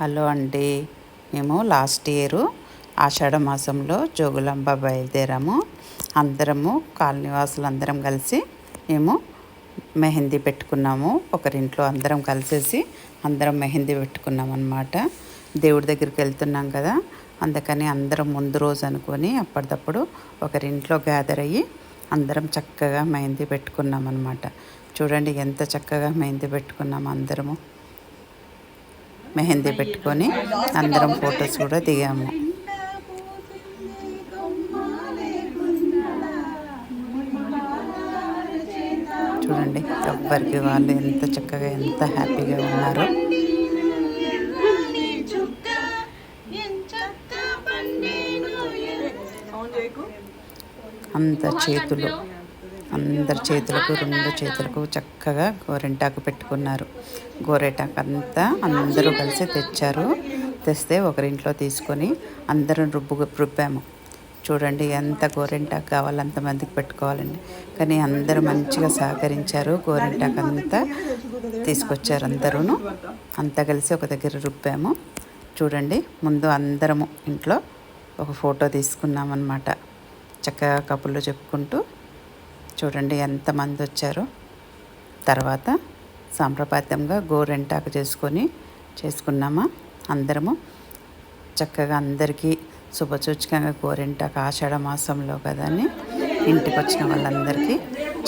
Hello అండి. మేము last year ఆషాఢ మాసంలో జోగులాంబ బయలుదేరాము. అందరము కాలనీవాసులు అందరం కలిసి మేము మెహందీ పెట్టుకున్నాము. ఒకరింట్లో అందరం కలిసేసి అందరం మెహందీ పెట్టుకున్నాం అనమాట దేవుడి దగ్గరికి వెళ్తున్నాం కదా. అందుకని అందరం ముందు రోజు అనుకొని అప్పటిదప్పుడు ఒకరింట్లో గ్యాదర్ అయ్యి అందరం చక్కగా మెహందీ పెట్టుకున్నాం అనమాట చూడండి ఎంత చక్కగా మెహందీ పెట్టుకున్నాము అందరము. మెహందీ పెట్టుకొని అందరం ఫొటోస్ కూడా దిగాము. చూడండి ఎవ్వరికి వాళ్ళు ఎంత చక్కగా ఎంత హ్యాపీగా ఉన్నారు. అంత చేతులు అందరి చేతులకు రెండు చేతులకు చక్కగా గోరెంటాకు పెట్టుకున్నారు. గోరెంటాకు అంతా అందరూ కలిసి తెచ్చారు. తెస్తే ఒకరింట్లో తీసుకొని అందరం రుబ్బు రుబ్బాము. చూడండి ఎంత గోరెంటాకు కావాలి అంతమందికి పెట్టుకోవాలండి. కానీ అందరూ మంచిగా సహకరించారు. గోరెంటాకు అంతా తీసుకొచ్చారు అందరూ అంతా కలిసి ఒక దగ్గర రుబ్బాము. చూడండి ముందు అందరము ఇంట్లో ఒక ఫోటో తీసుకున్నామన్నమాట. చక్కగా కబుర్లు చెప్పుకుంటూ చూడండి ఎంతమంది వచ్చారో. తర్వాత సాంప్రదాయంగా గోరెంటాకు చేసుకొని చేసుకున్నామా. అందరము చక్కగా అందరికీ శుభసూచకంగా గోరెంటాకు ఆషాఢ మాసంలో కదని ఇంటికి వచ్చిన వాళ్ళందరికీ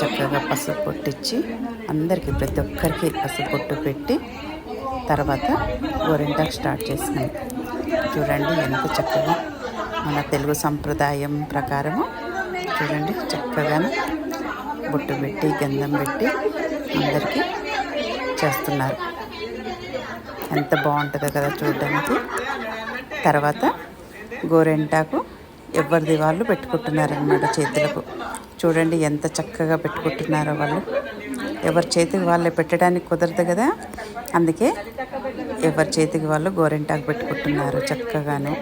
చక్కగా పసుపు పొట్టిచ్చి అందరికీ ప్రతి ఒక్కరికి పసుపు పొట్టు పెట్టి తర్వాత గోరెంటాకు స్టార్ట్ చేసినాం. చూడండి ఎంత చక్కగా మన తెలుగు సంప్రదాయం ప్రకారము. చూడండి చక్కగా బొట్టు పెట్టి గంధం పెట్టి అందరికీ చేస్తున్నారు. ఎంత బాగుంటుందో కదా చూడడానికి. తర్వాత గోరెంటాకు ఎవరిది వాళ్ళు పెట్టుకుంటున్నారనమాట చేతులకు. చూడండి ఎంత చక్కగా పెట్టుకుంటున్నారో వాళ్ళు. ఎవరి చేతికి వాళ్ళే పెట్టడానికి కుదరదు కదా. అందుకే ఎవరి చేతికి వాళ్ళు గోరెంటాకు పెట్టుకుంటున్నారు చక్కగాను.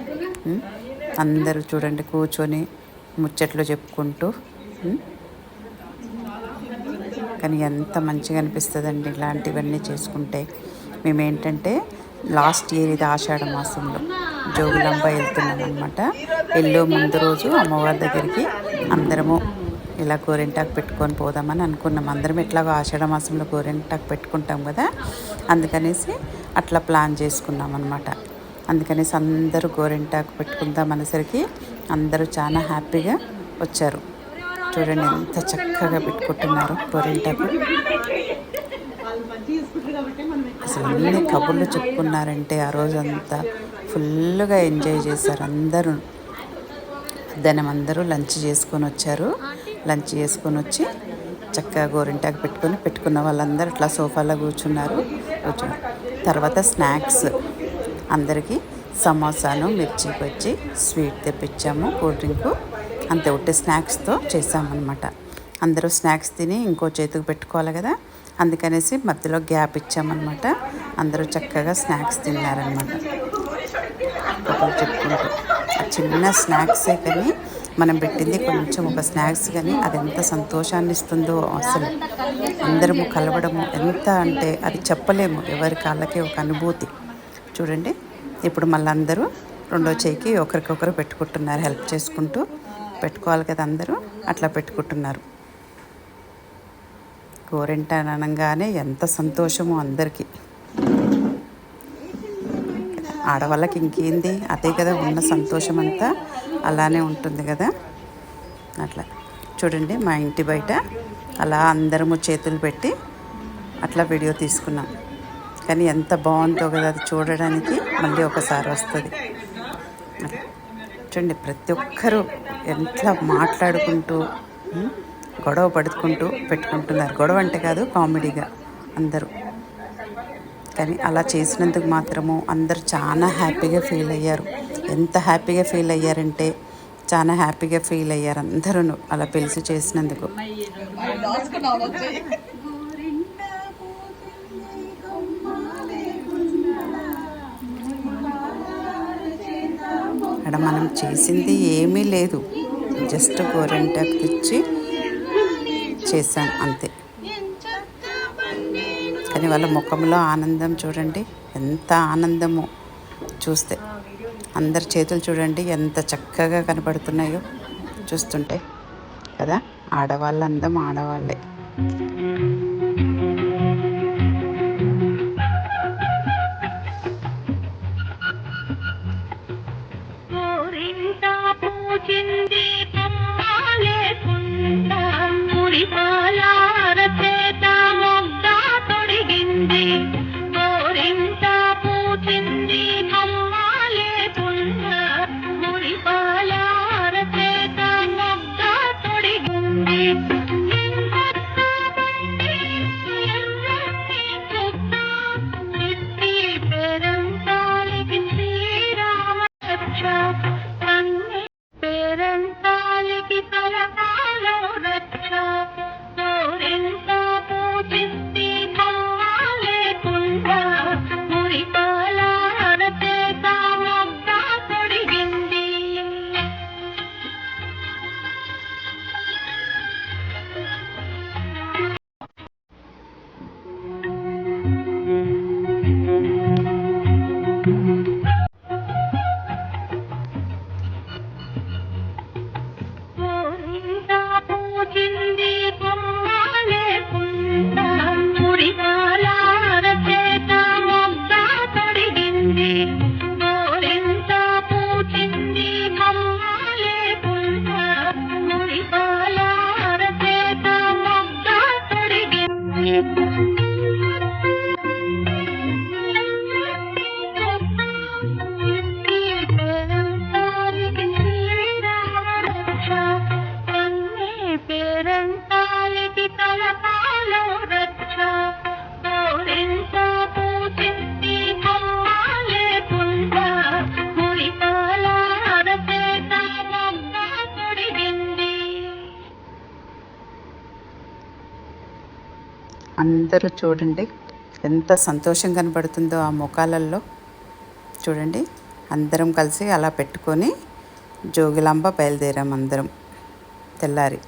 అందరూ చూడండి కూర్చొని ముచ్చట్లు చెప్పుకుంటూ కానీ ఎంత మంచిగా అనిపిస్తుందండి ఇలాంటివన్నీ చేసుకుంటే. మేమేంటంటే లాస్ట్ ఇయర్ ఇది ఆషాఢ మాసంలో జోగులంబ వెళ్తున్నాం అనమాట వెళ్ళే ముందు రోజు అమ్మవారి దగ్గరికి అందరము ఇలా గోరింటాకు పెట్టుకొని పోదామని అనుకున్నాం. అందరం ఎట్లాగో ఆషాఢ మాసంలో గోరింటాకు పెట్టుకుంటాం కదా. అందుకనేసి అట్లా ప్లాన్ చేసుకున్నాం అనమాట అందుకనేసి అందరూ గోరింటాకు పెట్టుకుందాం అనేసరికి అందరూ చాలా హ్యాపీగా వచ్చారు. చూడండి ఎంత చక్కగా పెట్టుకుంటున్నారు గోరింటాకు అసలు అన్ని కబుర్లు చెప్పుకున్నారంటే ఆ రోజంతా ఫుల్గా ఎంజాయ్ చేశారు అందరూ. మధ్యాహ్నం అందరూ లంచ్ చేసుకొని వచ్చారు. లంచ్ చేసుకొని వచ్చి చక్కగా గోరింటాకు పెట్టుకొని పెట్టుకున్న వాళ్ళందరూ ఇట్లా సోఫాలో కూర్చున్నారు. కూర్చున్నారు. తర్వాత స్నాక్స్ అందరికీ సమోసాను మిర్చి వచ్చి స్వీట్ తెప్పించాము కూల్ డ్రింకు. అంతే ఉట్టి స్నాక్స్తో చేసామన్నమాట. అందరూ స్నాక్స్ తిని ఇంకో చేతికి పెట్టుకోవాలి కదా అందుకనేసి మధ్యలో గ్యాప్ ఇచ్చామన్నమాట. అందరూ చక్కగా స్నాక్స్ తిన్నారనమాట చెప్పుకుంటూ చిన్న స్నాక్సే కానీ మనం పెట్టింది కొంచెం ఒక స్నాక్స్ కానీ అది ఎంత సంతోషాన్ని ఇస్తుందో అసలు. అందరము కలవడము ఎంత అంటే అది చెప్పలేము ఎవరి కాళ్ళకి ఒక అనుభూతి. చూడండి ఇప్పుడు మళ్ళీ అందరూ రెండో చేయికి ఒకరికొకరు పెట్టుకుంటున్నారు హెల్ప్ చేసుకుంటూ. పెట్టుకోవాలి కదా అందరూ అట్లా పెట్టుకుంటున్నారు. గోరెంట అనగానే ఎంత సంతోషమో అందరికీ. ఆడవాళ్ళకి ఇంకేంది? అదే కదా ఉన్న సంతోషం అంతా అలానే ఉంటుంది కదా. అట్లా. చూడండి మా ఇంటి బయట అలా అందరము చేతులు పెట్టి అట్లా వీడియో తీసుకున్నాం. కానీ ఎంత బాగుందో కదా అది చూడడానికి మళ్ళీ ఒకసారి వస్తుంది. చూడండి ప్రతి ఒక్కరూ ఎట్లా మాట్లాడుకుంటూ గొడవ పడుకుంటూ పెట్టుకుంటున్నారు. గొడవ అంటే కాదు కామెడీగా అందరూ. కానీ అలా చేసినందుకు మాత్రము అందరు చాలా హ్యాపీగా ఫీల్ అయ్యారు. ఎంత హ్యాపీగా ఫీల్ అయ్యారంటే చాలా హ్యాపీగా ఫీల్ అయ్యారు అందరూ అలా పిలిచి చేసినందుకు. అక్కడ మనం చేసింది ఏమీ లేదు. జస్ట్ గోరెంటాకు తెచ్చి చేశాం అంతే. కానీ వాళ్ళ ముఖంలో ఆనందం చూడండి ఎంత ఆనందము చూస్తే. అందరి చేతులు చూడండి ఎంత చక్కగా కనపడుతున్నాయో చూస్తుంటే. కదా? ఆడవాళ్ళందం ఆడవాళ్ళే. one అందరూ చూడండి ఎంత సంతోషం కనబడుతుందో ఆ ముఖాలల్లో చూడండి అందరం కలిసి అలా పెట్టుకొని జోగిలాంబ బయలుదేరాం అందరం తెల్లారి.